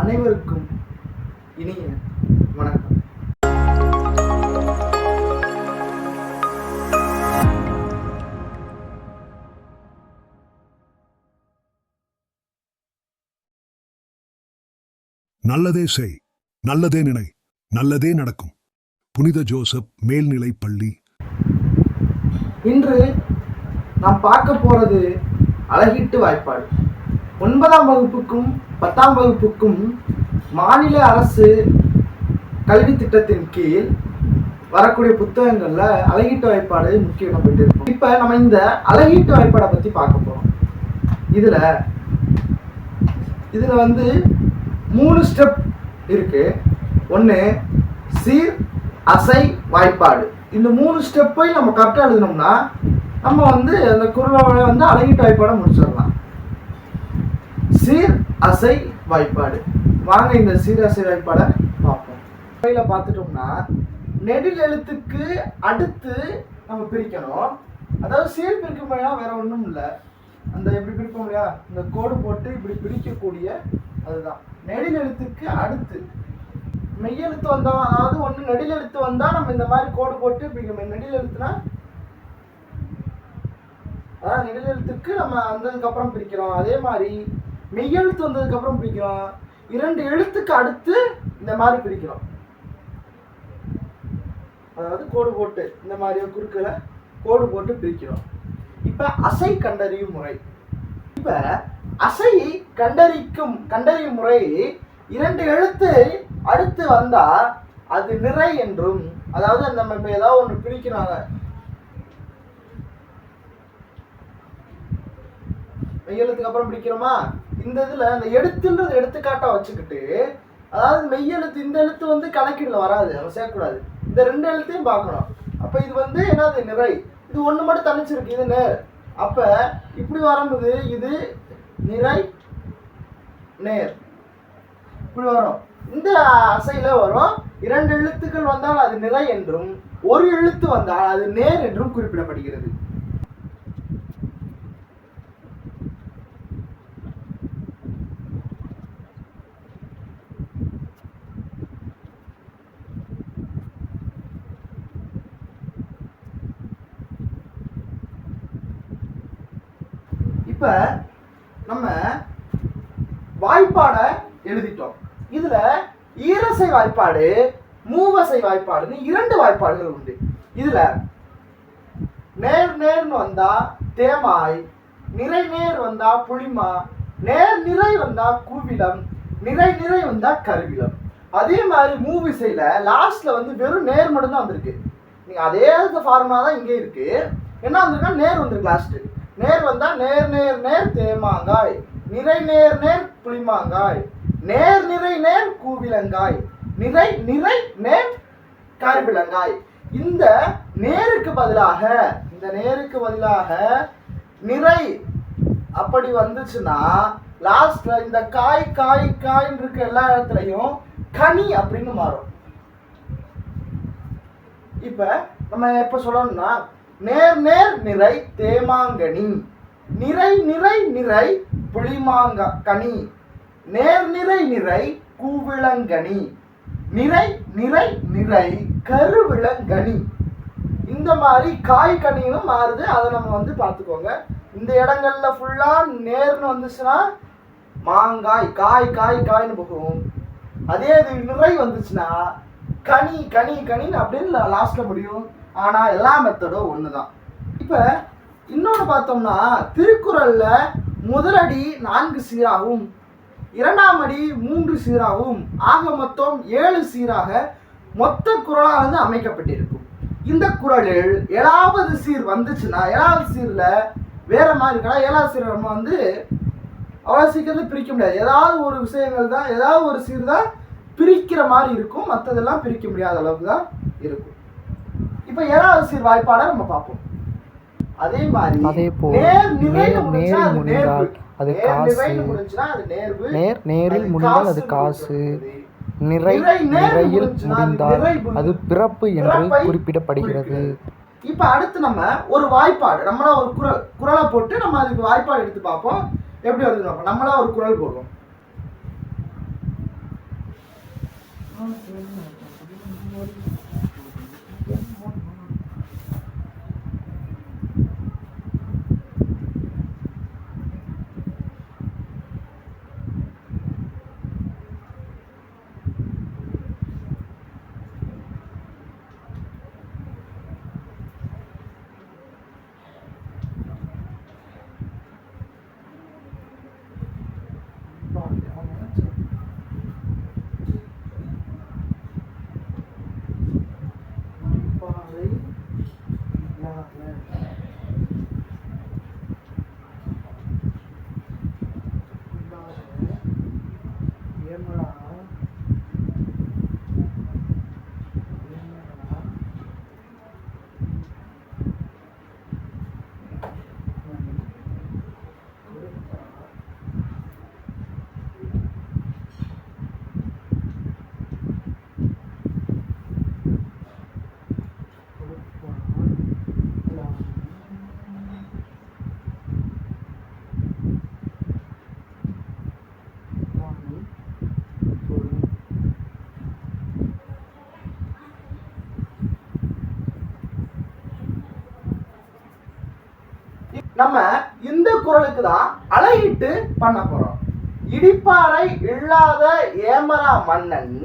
அனைவருக்கும் இனிய வணக்கம். நல்லதே செய் நல்லதே நினை நல்லதே நடக்கும். புனித ஜோசப் மேல்நிலைப் பள்ளி. இன்று நாம் பார்க்க போறது அழகீட்டு வாய்ப்பாடு. ஒன்பதாம் வகுப்புக்கும் பத்தாம் வகுப்புக்கும் மாநில அரசு கல்வி திட்டத்தின் கீழ் வரக்கூடிய புத்தகங்களில் அழகீட்டு வாய்ப்பாடு முக்கிய இடம் பெற்றிருக்கும். இப்போ நம்ம இந்த அழகீட்டு வாய்ப்பாடை பற்றி பார்க்க போகிறோம் இதில் இதில் வந்து மூணு ஸ்டெப் இருக்கு. ஒன்று சீர் அசை வாய்ப்பாடு. இந்த மூணு ஸ்டெப்பையும் நம்ம கரெக்டாக எழுதினோம்னா நம்ம வந்து அந்த குரலை வந்து அழகிட்டு வாய்ப்பாடை முடிச்சிடலாம். அசை வாய்ப்பாடு. வாங்க இந்த சீரசை வாய்ப்பாடை பார்ப்போம். கையில் பார்த்துட்டோம்னா நெடில் எழுத்துக்கு அடுத்து நம்ம பிரிக்கணும். அதாவது சீர் பிரிக்கும் முறையாக வேற ஒன்றும் இல்லை. அந்த எப்படி பிரிப்போம் இல்லையா? இந்த கோடு போட்டு இப்படி பிரிக்கக்கூடிய அதுதான். நெடில் எழுத்துக்கு அடுத்து. மெய்யெழுத்து வந்தோம் அதாவது ஒன்று நெடில் எழுத்து வந்தால் நம்ம இந்த மாதிரி கோடு போட்டு பிரிக்கணும். நெடில் எழுத்துனா அதாவது நெடில் எழுத்துக்கு நம்ம வந்ததுக்கப்புறம் பிரிக்கிறோம். அதே மாதிரி மெய்யெழுத்து வந்ததுக்கு அப்புறம் பிடிக்கிறோம் இரண்டு எழுத்துக்கு அடுத்து இந்த மாதிரி பிரிக்கிறோம் அதாவது கோடு போட்டு இந்த மாதிரி குறுக்கில் கோடு போட்டு பிரிக்கிறோம் இப்ப அசை கண்டறியும் முறை. இப்ப அசை கண்டறிக்கும் கண்டறியும் முறை இரண்டு எழுத்து அடுத்து வந்தா அது நிறை என்றும் அதாவது நம்ம இப்போ ஏதாவது ஒண்ணு பிரிக்கிறாங்க மெய்யெழுத்துக்கு அப்புறம் பிடிக்கிறோமா? இந்த இதுல அந்த எடுத்துன்றது எடுத்துக்காட்டா வச்சுக்கிட்டு அதாவது மெய்யெழுத்து இந்த எழுத்து வந்து கணக்கீடுல வராது நம்ம சேர்க்கக்கூடாது. இந்த ரெண்டு எழுத்தையும் பார்க்கணும். அப்ப இது வந்து என்னது? நிறை. இது ஒண்ணு மட்டும் தனிச்சிருக்கு இது நேர். அப்ப இப்படி வரும்போது இது நிறை நேர். இப்படி வரும். இந்த அசையில வரும். இரண்டு எழுத்துக்கள் வந்தால் அது நிறை என்றும் ஒரு எழுத்து வந்தால் அது நேர் என்றும் குறிப்பிடப்படுகிறது. இப்போ நம்ம வாய்ப்பாடை எழுதிட்டோம். இதில் ஈரசை வாய்ப்பாடு மூவசை வாய்ப்பாடுன்னு இரண்டு வாய்ப்பாடுகள் உண்டு. இதில் நேர் நேர்னு வந்தா தேமாய் நிறை நேர் வந்தா புளிமா நேர் நிறை வந்தா கூவிலம் நிறை நிறை வந்தா கருவிலம். அதே மாதிரி மூவிசையில் லாஸ்ட்ல வந்து வெறும் நேர் மட்டும்தான் வந்திருக்கு. நீங்கள் அதே ஃபார்முலா தான் இங்கே இருக்கு. என்ன வந்திருக்கா நேர் வந்திருக்கு லாஸ்ட்டு நேர் வந்தா நேர் நேர் நேர் தேமாங்காய். நிறை நேர் நேர் புளிமாங்காய். நேர் நிறை நேர் கூவிலங்காய். நிறை நிறை நேர் கருவிலங்காய். இந்த நேருக்கு பதிலாக இந்த நேருக்கு பதிலாக நிறை அப்படி வந்துச்சுன்னா லாஸ்ட்ல இந்த காய் காய் காய்ன்னு இருக்க எல்லா இடத்துலையும் கனி அப்படின்னு மாறும். இப்ப நம்ம எப்ப சொல்லணும்னா நேர் நேர் நிறை தேமாங்கனி. நிறை நிறை நிறை புளிமாங்க கனி. நேர் நிறை நிறை கூவிளங்கனி. நிறை நிறை நிறை கருவிளங்கனி. இந்த மாதிரி காய் கனியும் மாறுது. அதை நம்ம வந்து பார்த்துக்கோங்க. இந்த இடங்கள்ல ஃபுல்லா நேர்னு வந்துச்சுன்னா மாங்காய் காய் காய் காய்னு போகும். அதே இது நிறை வந்துச்சுன்னா கனி கனி கனின்னு அப்படின்னு லாஸ்ட்ல முடியும். ஆனால் எல்லா மெத்தடும் ஒன்று தான் இப்போ இன்னொன்று பார்த்தோம்னா திருக்குறளில் முதலடி நான்கு சீராகவும் இரண்டாம் அடி மூன்று சீராகவும் ஆக மொத்தம் ஏழு சீராக மொத்த குரலானது அமைக்கப்பட்டிருக்கும். இந்த குரலில் ஏழாவது சீர் வந்துச்சுன்னா ஏழாவது சீரில் வேற மாதிரி இருக்கலாம் ஏழாவது சீர் நம்ம வந்து அவ்வளோ சீக்கிரத்தில் பிரிக்க முடியாது. ஏதாவது ஒரு விஷயங்கள் தான் ஏதாவது ஒரு சீர் தான் பிரிக்கிற மாதிரி இருக்கும். மற்றதெல்லாம் பிரிக்க முடியாத அளவுக்கு தான் இருக்கும். இப்போ ஏழாவது சீர் வாய்ப்பாடை நம்ம பார்ப்போம் அதே மாதிரி நேர் நிறைன்னு நேர் அது நேரில் முடிந்தால். அது நேர் காசு. அது. நேர் நேரில் அது முடிந்தால் அது காசு. நிறை நிறையில் அது முடிந்தால். அது பிறப்பு என்று குறிப்பிடப்படுகிறது. இப்ப அடுத்து நம்ம ஒரு வாய்ப்பாடு நம்மளா ஒரு குரல் குரலை போட்டு நம்ம அதுக்கு வாய்ப்பாடு எடுத்து பார்ப்போம் எப்படி வருது பார்ப்போம் நம்மளா ஒரு குரல் போடுவோம் பாறை இல்லாத இல்லாத ஏமலா ஏமலா மணி கொடுப்பா நம்ம இந்த குரலுக்கு தான் அலையிட்டு பண்ண போறோம். இடிப்பாறை இல்லாத ஏமரா மன்னன்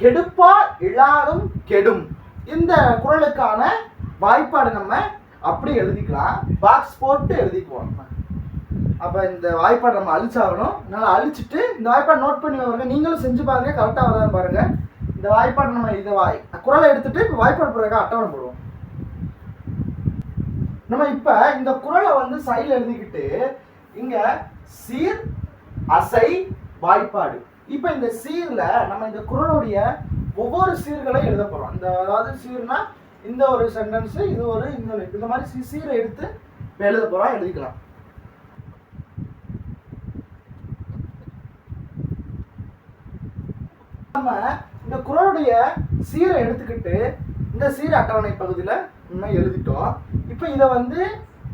கெடுப்பா இழாடும் கெடும். இந்த குரலுக்கான வாய்ப்பாடு நம்ம அப்படி எழுதிக்கலாம். பாக்ஸ் போட்டு எழுதிக்குவோம். அப்ப இந்த வாய்ப்பாடு நம்ம அழிச்சாகணும். நல்லா அழிச்சிட்டு இந்த வாய்ப்பாடு நோட் பண்ணி பாருங்க நீங்களும் செஞ்சு பாருங்க. கரெக்டாக வருதான்னு பாருங்க. இந்த வாய்ப்பாடு நம்ம இதை வாய் குரலை எடுத்துட்டு இப்ப வாய்ப்பாடு பிறகு அட்டவணை போடுவோம். நம்ம இப்ப இந்த குரலை வந்து சைடில் எழுதிக்கிட்டு இங்க சீர் அசை வாய்ப்பாடு. இப்ப இந்த சீர்ல நம்ம இந்த குரலுடைய ஒவ்வொரு சீர்களையும் எழுத போறோம். இந்த அதாவது சீர்னா இந்த ஒரு சென்டென்ஸ் இது ஒரு இந்த இந்த மாதிரி சீ- சீரை எடுத்து எழுத போறோம் எழுதிக்கலாம். நம்ம இந்த குரலுடைய சீரை எடுத்துக்கிட்டு இந்த சீர் அட்டவணை பகுதியில் எழுதிட்டோம். இப்போ இதை வந்து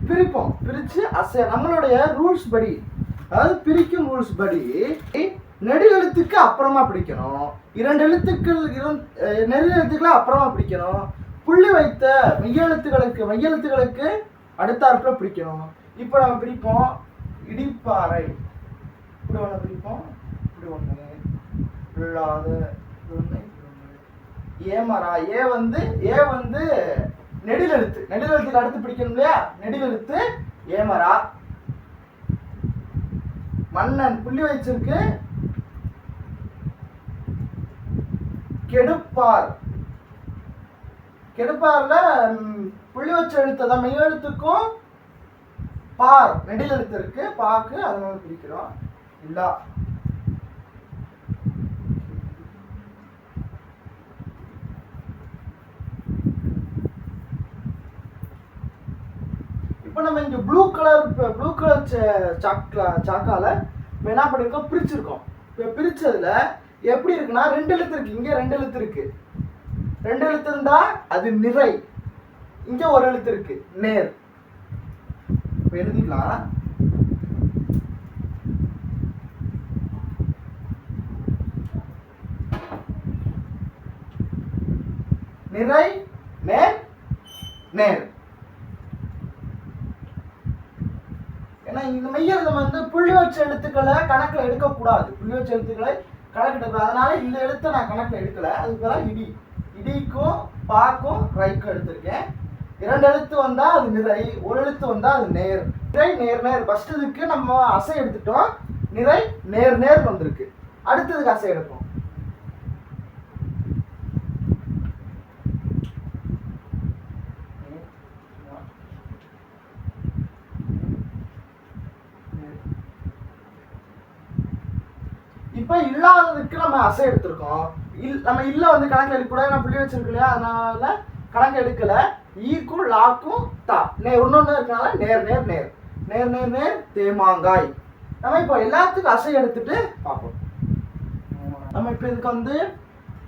பிரிப்போம். பிரித்து அசை நம்மளுடைய ரூல்ஸ் படி அதாவது பிரிக்கும் ரூல்ஸ் படி நெடு எழுத்துக்கு அப்புறமா பிடிக்கணும். இரண்டு எழுத்துக்கள் இரண்டு நெடு எழுத்துக்களை அப்புறமா பிடிக்கணும். புள்ளி வைத்த மெய்யெழுத்துகளுக்கு மெய்யெழுத்துகளுக்கு அடுத்தாற்புல பிடிக்கணும். இப்போ நம்ம பிரிப்போம். இடிப்பாறை. இப்படி ஒன்று பிடிப்போம் இப்படி ஒன்று இல்லாத ஏமரா ஏ வந்து ஏ வந்து நெடிலெழுத்து நெடிலெழுத்துக்கு அடுத்து பிடிக்கணும் இல்லையா? நெடிலெழுத்து ஏமரா. மன்னன் புள்ளி வச்சிருக்கு கெடுப்பார். கெடுப்பார்ல புள்ளி வச்ச எழுத்து தான் மெய் எழுத்துக்கும் பார். நெடில் எழுத்து இருக்கு. பாக்கு அதனால பிரிக்கிறோம் இல்லா. இப்போ நம்ம இங்கே ப்ளூ கலர் ப்ளூ கலர் சாக்ல சாக்கால் நம்ம என்ன பண்ணிருக்கோம்? பிரிச்சிருக்கோம். இப்போ பிரிச்சதுல எப்படி இருக்குன்னா ரெண்டு எழுத்து இருக்கு. இங்க ரெண்டு எழுத்து இருக்கு. ரெண்டு எழுத்து இருந்தால் அது நிறை. இங்க ஒரு எழுத்து இருக்கு. நேர். இப்போ எழுதிக்கலாம். நிறை நேர் நேர் ஏன்னா இந்த மெய்யெழுதம் வந்து புள்ளி வச்ச எழுத்துக்களை கணக்கில் எடுக்கக்கூடாது. புள்ளி வச்ச எழுத்துக்களை கணக்கு எடுக்கக்கூடாது. அதனால இந்த எழுத்தை நான் கணக்கில் எடுக்கல. அதுக்கு பதிலா இடி. இடிக்கும் பாக்கும் ரைக்கும் எடுத்திருக்கேன். இரண்டு எழுத்து வந்தால் அது நிறை ஒரு எழுத்து வந்தால் அது நேர். நிறை நேர் நேர். ஃபஸ்ட்டு இதுக்கு நம்ம அசை எடுத்துட்டோம். நிறை நேர் நேர் வந்திருக்கு. அடுத்ததுக்கு அசை எடுப்போம். இப்போ இல்லாததுக்கு நம்ம அசை எடுத்திருக்கோம். இல் நம்ம இல்லை வந்து கணக்கு எடுக்கக்கூடாது நான் புள்ளி வச்சிருக்கலையா அதனால கணக்கு எடுக்கலை. ஈக்கும் லாக்கும் தா. நேர் ஒன்று இருக்கனால நேர் நேர் நேர். நேர் நேர் நேர் தேமாங்காய். நம்ம இப்போ எல்லாத்துக்கும் அசை எடுத்துட்டு பார்ப்போம். நம்ம இப்போ இதுக்கு வந்து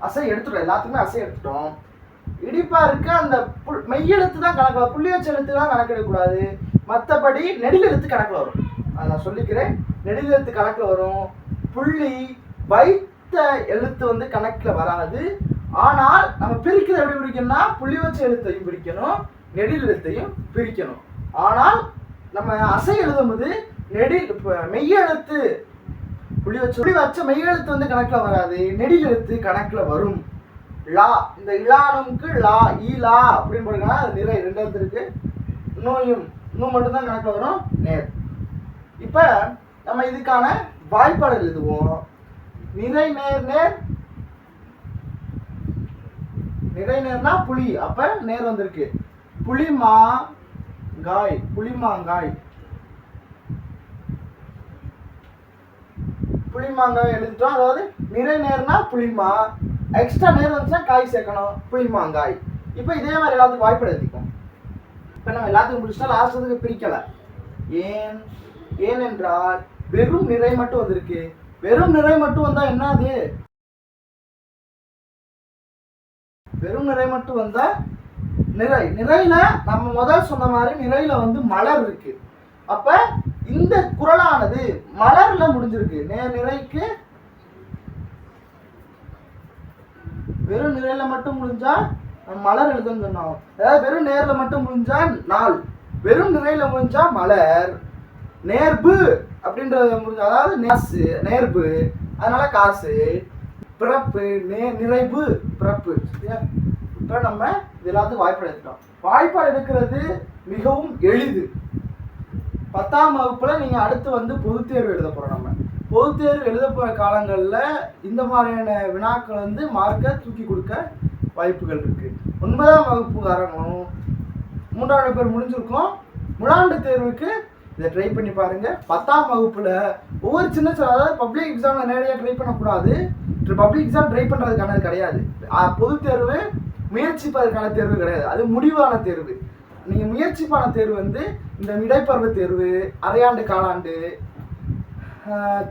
அசை எடுத்துட்டோம். எல்லாத்துக்குமே அசை எடுத்துட்டோம். இடிப்பா இருக்க அந்த புல் மெய்யெழுத்து தான் கணக்கு புள்ளி வச்ச எழுத்து தான் கணக்கு எடுக்கக்கூடாது. மற்றபடி நெடில் எழுத்து கணக்கில் வரும். அதை நான் சொல்லிக்கிறேன். நெடில் எழுத்து கணக்கில் வரும். புள்ளி வைத்த எழுத்து வந்து கணக்கில் வராது. ஆனால் நம்ம பிரிக்கிறது எப்படி பிரிக்கணும்னா புள்ளி வச்ச எழுத்தையும் பிரிக்கணும் நெடில் எழுத்தையும் பிரிக்கணும். ஆனால் நம்ம அசை எழுதும்போது நெடில் மெய்யெழுத்து புள்ளி வச்ச புள்ளி வச்ச மெய்யெழுத்து வந்து கணக்கில் வராது. நெடில் எழுத்து கணக்கில் வரும். லா இந்த இலானுக்கு லா ஈலா அப்படின்னு போடுங்கன்னா அது நிறை ரெண்டு எழுத்து இருக்கு. நோயும் இன்னும் மட்டும்தான் கணக்கில் வரும். நேர். இப்போ நம்ம இதுக்கான வாய்ப்பாடு எழுதுவோம். நிறை நேர் நேர். நிறை நேர்னா புலி. அப்ப நேர் வந்திருக்கு. புளிமா காய் புளிமாங்காய் புளிமாங்காய் எழுதிட்டோம். அதாவது நிறை நேர்னா புளிமா எக்ஸ்ட்ரா நேர் வந்துச்சுன்னா காய் சேர்க்கணும். புளிமாங்காய் இப்போ இதே மாதிரி எல்லாத்துக்கும் வாய்ப்பு எழுதிக்கும் இப்போ நம்ம எல்லாத்துக்கும் பிடிச்சா லாஸ்ட் பிரிக்கலை பிரிக்கல. ஏன்? ஏனென்றால் வெறும் நிறை மட்டும் வந்திருக்கு. வெறும் நிறை மட்டும் வந்தா என்னது? வெறும் நிறை மட்டும் வந்தா நிறை. நிறையில நம்ம முதல் சொன்ன மாதிரி நிறையில வந்து மலர் இருக்கு. அப்ப இந்த குரலானது மலர்ல முடிஞ்சிருக்கு. நே- நிறைக்கு வெறும் நிறையில மட்டும் முடிஞ்சா நம்ம மலர் எழுதுன்னு சொன்னோம். அதாவது வெறும் நேர்ல மட்டும் முடிஞ்சா நாள். வெறும் நிறையில முடிஞ்சா மலர். நேர்பு. அப்படின்றத முடிஞ்ச அதாவது நேசு நேர்வு அதனால காசு பிறப்பு நே நிறைவு பிறப்பு சரியா? இப்போ நம்ம இது எல்லாத்துக்கும் வாய்ப்பாடு எடுத்துட்டோம். வாய்ப்பாடு எடுக்கிறது மிகவும் எளிது. பத்தாம் வகுப்புல நீங்கள் அடுத்து வந்து பொதுத் தேர்வு எழுத போகிறோம் நம்ம. பொதுத் தேர்வு எழுத போகிற காலங்களில் இந்த மாதிரியான வினாக்கள் வந்து மார்க்கை தூக்கி கொடுக்க வாய்ப்புகள் இருக்குது ஒன்பதாம் வகுப்புக்காரங்களும் மூன்றாவது பேர் முடிஞ்சிருக்கும். முழாண்டு தேர்வுக்கு இதை ட்ரை பண்ணி பாருங்க. பத்தாம் வகுப்புல ஒவ்வொரு சின்ன சின்ன அதாவது பப்ளிக் எக்ஸாம்ல நேரடியாக ட்ரை பண்ணக்கூடாது. பப்ளிக் எக்ஸாம் ட்ரை பண்ணுறதுக்கானது கிடையாது. பொது பொதுத் தேர்வு முயற்சிப்பதற்கான தேர்வு கிடையாது. அது முடிவான தேர்வு. நீங்கள் முயற்சிப்பான தேர்வு வந்து இந்த இடைப்பருவ தேர்வு அரையாண்டு காலாண்டு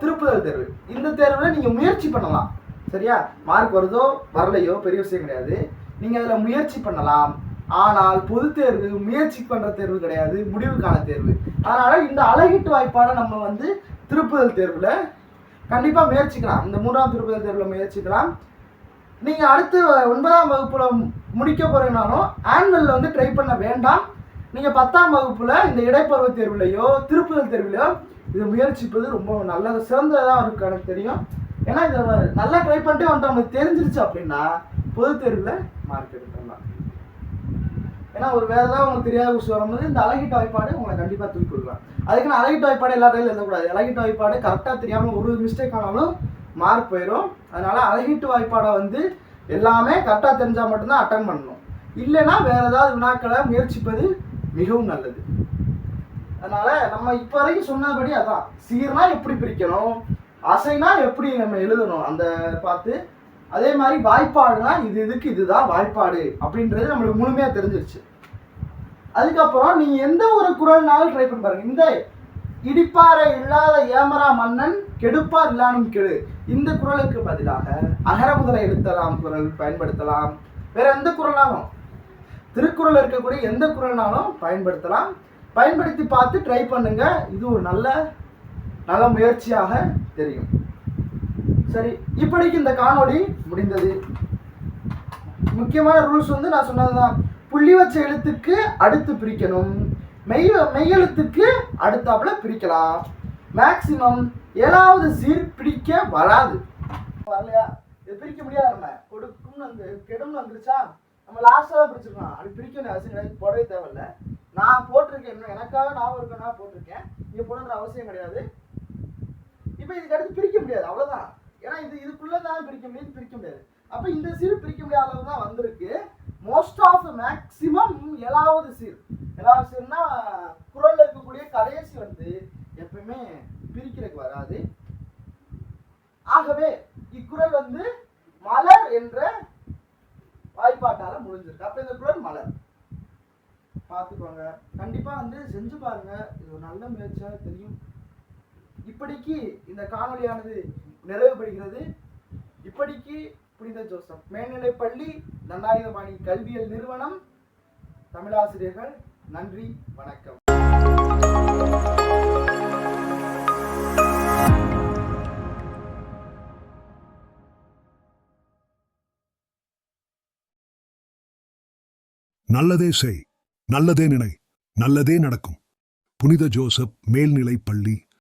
திருப்புதல் தேர்வு. இந்த தேர்வில் நீங்கள் முயற்சி பண்ணலாம். சரியா? மார்க் வருதோ வரலையோ பெரிய விஷயம் கிடையாது. நீங்கள் அதில் முயற்சி பண்ணலாம். ஆனால் பொது தேர்வு முயற்சி பண்ற தேர்வு கிடையாது முடிவுக்கான தேர்வு. அதனால இந்த அழகிட்டு வாய்ப்பான நம்ம வந்து திருப்புதல் தேர்வுல கண்டிப்பா முயற்சிக்கலாம். இந்த மூன்றாம் திருப்புதல் தேர்வுல முயற்சிக்கலாம். நீங்க அடுத்து ஒன்பதாம் வகுப்புல முடிக்க போறீங்கனாலும் ஆனுவல்ல வந்து ட்ரை பண்ண வேண்டாம். நீங்க பத்தாம் வகுப்புல இந்த இடைப்பருவ தேர்வுலையோ திருப்புதல் தேர்வுலையோ இதை முயற்சிப்பது ரொம்ப நல்லது சிறந்ததாக இருக்கு எனக்கு தெரியும். ஏன்னா இதை நல்லா ட்ரை பண்ணிட்டே வந்துட்டு அவங்களுக்கு தெரிஞ்சிருச்சு அப்படின்னா பொது தேர்வில் மார்க் எடுத்துடலாம். ஏன்னா ஒரு வேற ஏதாவது உங்களுக்கு தெரியாத விஷயம் வரும்போது இந்த அழகிட்ட வாய்ப்பாடு உங்களை கண்டிப்பா தூக்கி கொடுக்கலாம். அதுக்குன்னு அழகிட்ட வாய்ப்பாடு எல்லா டைம்ல எழுதக்கூடாது அழகிட்ட வாய்ப்பாடு கரெக்டா தெரியாம ஒரு மிஸ்டேக் ஆனாலும் மார்க் போயிடும் அதனால அழகிட்டு வாய்ப்பாடை வந்து எல்லாமே கரெக்டா தெரிஞ்சா மட்டும்தான் அட்டன் பண்ணணும். இல்லைன்னா வேற ஏதாவது வினாக்களை முயற்சிப்பது மிகவும் நல்லது. அதனால நம்ம இப்போ வரைக்கும் சொன்னபடி அதான். சீர்னா எப்படி பிரிக்கணும்? அசைனா எப்படி நம்ம எழுதணும்? அந்த பார்த்து அதே மாதிரி வாய்ப்பாடுனா இது இதுக்கு இதுதான் வாய்ப்பாடு அப்படின்றது நம்மளுக்கு முழுமையா தெரிஞ்சிருச்சு. அதுக்கப்புறம் நீங்க எந்த ஒரு குரல்னாலும் ட்ரை பண்ணி பாருங்க. இந்த இடிப்பாறை இல்லாத ஏமரா மன்னன் கெடுப்பார் இல்லானும் கெடு. இந்த குரலுக்கு பதிலாக அகர முதலை எழுத்தலாம் குரல் பயன்படுத்தலாம். வேற எந்த குரலாலும் திருக்குறள் இருக்கக்கூடிய எந்த குரல்னாலும் பயன்படுத்தலாம். பயன்படுத்தி பார்த்து ட்ரை பண்ணுங்க. இது ஒரு நல்ல நல்ல முயற்சியாக தெரியும். சரி இப்படிக்கு இந்த காணொளி முடிந்தது. முக்கியமான ரூல்ஸ் வந்து நான் சொன்னதுதான். புள்ளி வச்ச எழுத்துக்கு அடுத்து பிரிக்கணும். மெய் மெய்யெழுத்துக்கு அடுத்தாப்புல பிரிக்கலாம். மேக்சிமம் ஏழாவது சீர் பிடிக்க வராது. வரலையா? இது பிரிக்க முடியாது நம்ம. கொடுக்கும்னு வந்து கெடும்னு வந்துருச்சா? நம்ம லாஸ்ட்டாக தான் பிரிச்சிருக்கோம் அப்படி பிரிக்கணும் அவசியம் கிடையாது. போடவே தேவையில்ல. நான் போட்டிருக்கேன். இன்னும் எனக்காக ஞாபகம் இருக்கேன்னா போட்டிருக்கேன். இங்கே போடணுன்ற அவசியம் கிடையாது. இப்போ இதுக்கு அடுத்து பிரிக்க முடியாது. அவ்வளோதான் ஏன்னா இது இதுக்குள்ள தான் பிரிக்க முடியாது பிரிக்க முடியாது. அப்ப இந்த சீர் பிரிக்க முடியாத அளவு தான் வந்திருக்கு. மோஸ்ட் ஆஃப் மேக்சிமம் ஏழாவது சீர். ஏழாவது சீர்னா குரல்ல இருக்கக்கூடிய கடைசி வந்து எப்பயுமே பிரிக்கிறதுக்கு வராது. ஆகவே இக்குறள் வந்து மலர் என்ற வாய்ப்பாட்டால முடிஞ்சிருக்கு. அப்ப இந்த குரல் மலர். பார்த்துக்கோங்க. கண்டிப்பா வந்து செஞ்சு பாருங்க. இது ஒரு நல்ல முயற்சியாக தெரியும். இப்படிக்கு இந்த காணொலியானது நிறைவுபடுகிறது இப்படிக்கு புனித ஜோசப் மேல்நிலை மேல்நிலைப்பள்ளி நன்னாயுதபாணி கல்வியல் நிறுவனம் தமிழாசிரியர்கள் நன்றி வணக்கம். நல்லதே செய் நல்லதே நினை நல்லதே நடக்கும். புனித ஜோசப் மேல்நிலைப் பள்ளி